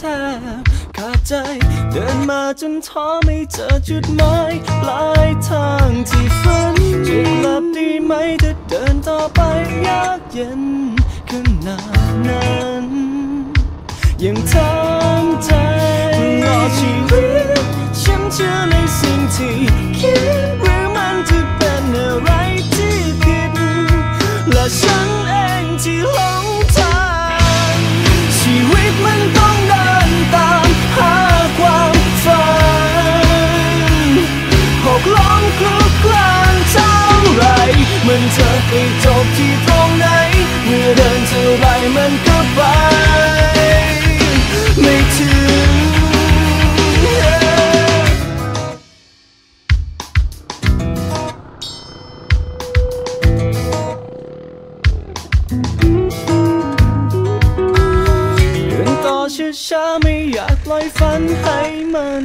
แทบขาดใจ เดินมาจนท้อไม่เจอจุดหมายปลายทางที่ฝันจะกลับดีไหมถ้าเดินต่อไปยากเย็นขนาดนั้นยังทำใจรอชีวิต มันจะไปจบที่ตรงไหน เมื่อเดินเท่าไรมันก็ไปไม่ถึงเดินต่อช้าๆไม่อยากปล่อยฝันให้มัน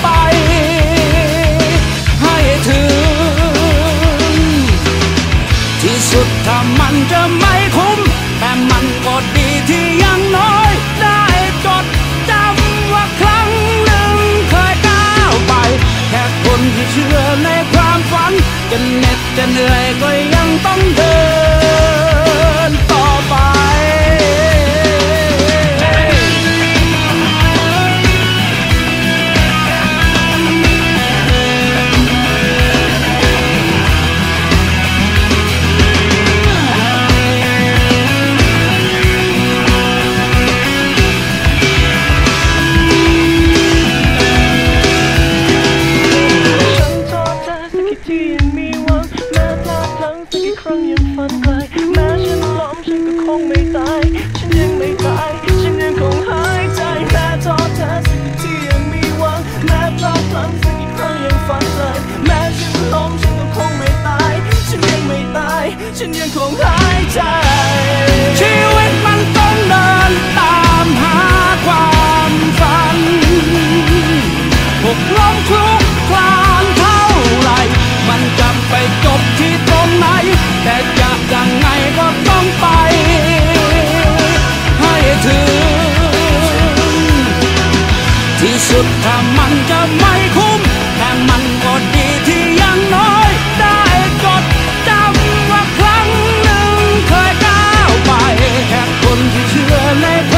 ไป ให้ถึง ที่สุดถ้ามันจะไม่คุ้ม แต่มันก็ดีที่ยังน้อย ได้จดจำว่าครั้งหนึ่งเคยก้าวไป แค่คนที่เชื่อในความฝัน จะเหน็ดจะเหนื่อยก็ยังต้องเดิน งไม่ตาย ฉันยังไม่ตาย ฉันยังคงหายใจแม้ท้อแท้สิ่งที่ยังมีหวังแม้พลาดพลั้งสักกี่ครั้งยังฝันเลยแม้ฉันล้มฉันก็คงไม่ตาย ฉันยังไม่ตาย ฉันยังคงหายใจ สุดถ้ามันจะไม่คุ้มแต่มันก็ดีที่ยังน้อยได้กดจำว่าครั้งหนึ่งเคยก้าวไปแค่คนที่เชื่อในความฝัน